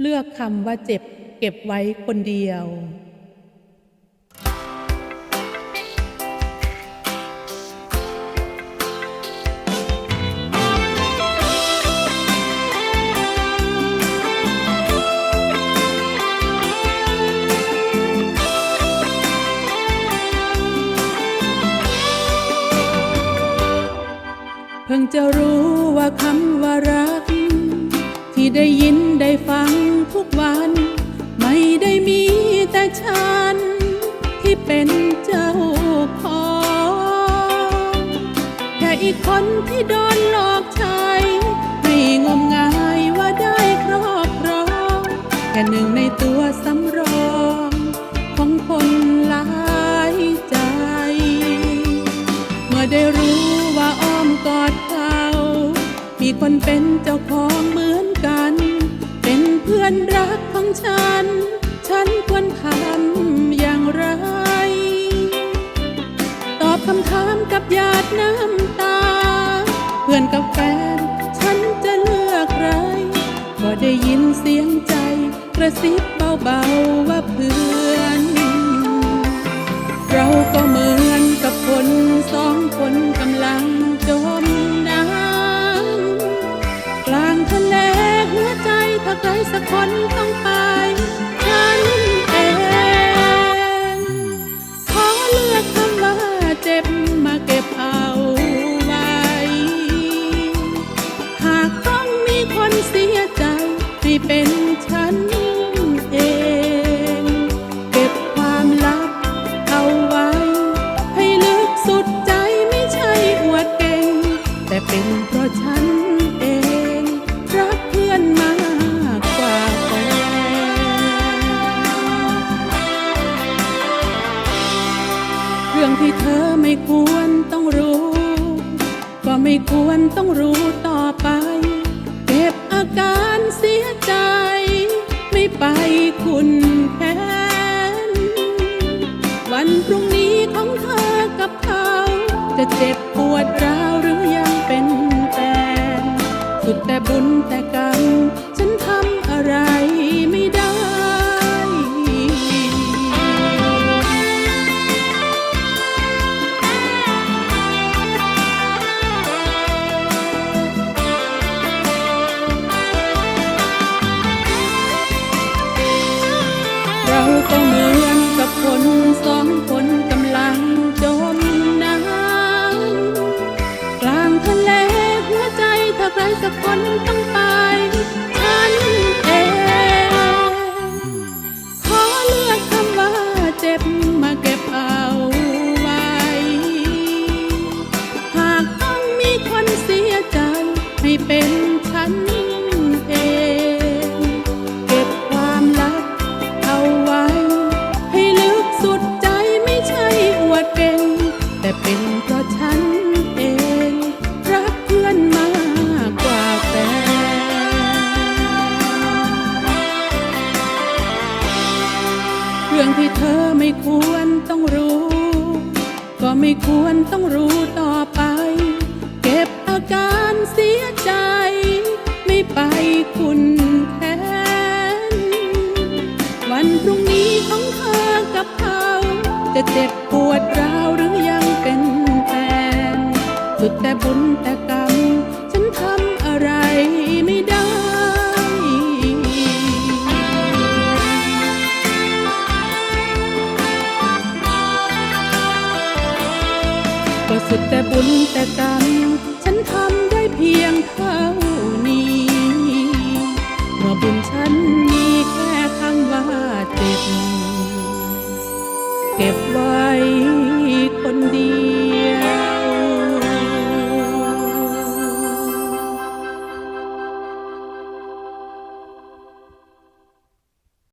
เลือกคำว่าเจ็บเก็บไว้คนเดียวเพิ่งจะรู้ว่าคำว่ารัก ที่ได้ยินได้ฟังทุกวัน ไม่ได้มีแต่ฉัน ที่เป็นเจ้าของแค่อีกคนที่โดนหลอกใช้ไม่งมงายว่าได้ครอบครองแค่หนึ่งในตัวสำรองของคนหลายใจ เมื่อได้รู้ว่าอ้อมกอดเขา มีคนเป็นเจ้าของเหมือนกัน ฉัน ฉันควรทำอย่างไร ตอบคำถามกับหยาดน้ำตา เพื่อนกับแฟน ฉันจะเลือกใครก็ได้ยินเสียงใจ กระซิบเบาๆว่าเพื่อน เราก็เหมือนกับคนสองคนกำลังจมน้ำกลางทะเลหัวใจถ้าใครสักคนต้องไป คนเสียใจให้เป็นฉันเอง เก็บความลับเอาไว้ ให้ลึกสุดใจไม่ใช่อวดเก่ง แต่เป็นเพราะฉันเอง รักเพื่อนมากกว่าแฟนเรื่องที่เธอไม่ควรต้องรู้ ก็ไม่ควรต้องรู้ต่อไป กาการเสียใจ ไม่ไปคุณแค้นวันพรุ่งนี้ของเธอกับเขา จะเจ็บปวดร้าวหรือยังเป็นแฟนสุดแต่บุญแต่ ครสักค รื่องที่เธอไม่ควรต้องรู้ ก็ไม่ควรต้องรู้ต่อไป เก็บอาการเสียใจ ไม่ไปคุณแค้นวันพรุ่งนี้ของเธอกับเขาจะเจ็บปวดร้าวหรือยังเป็นแฟนสุดแต่บุญแต่ ก็สุดแต่บุญแต่กรรม ฉันทำได้เพียงเท่านี้เมื่อบุญฉันมีแค่คำว่าเจ็บ เก็บไว้คนดี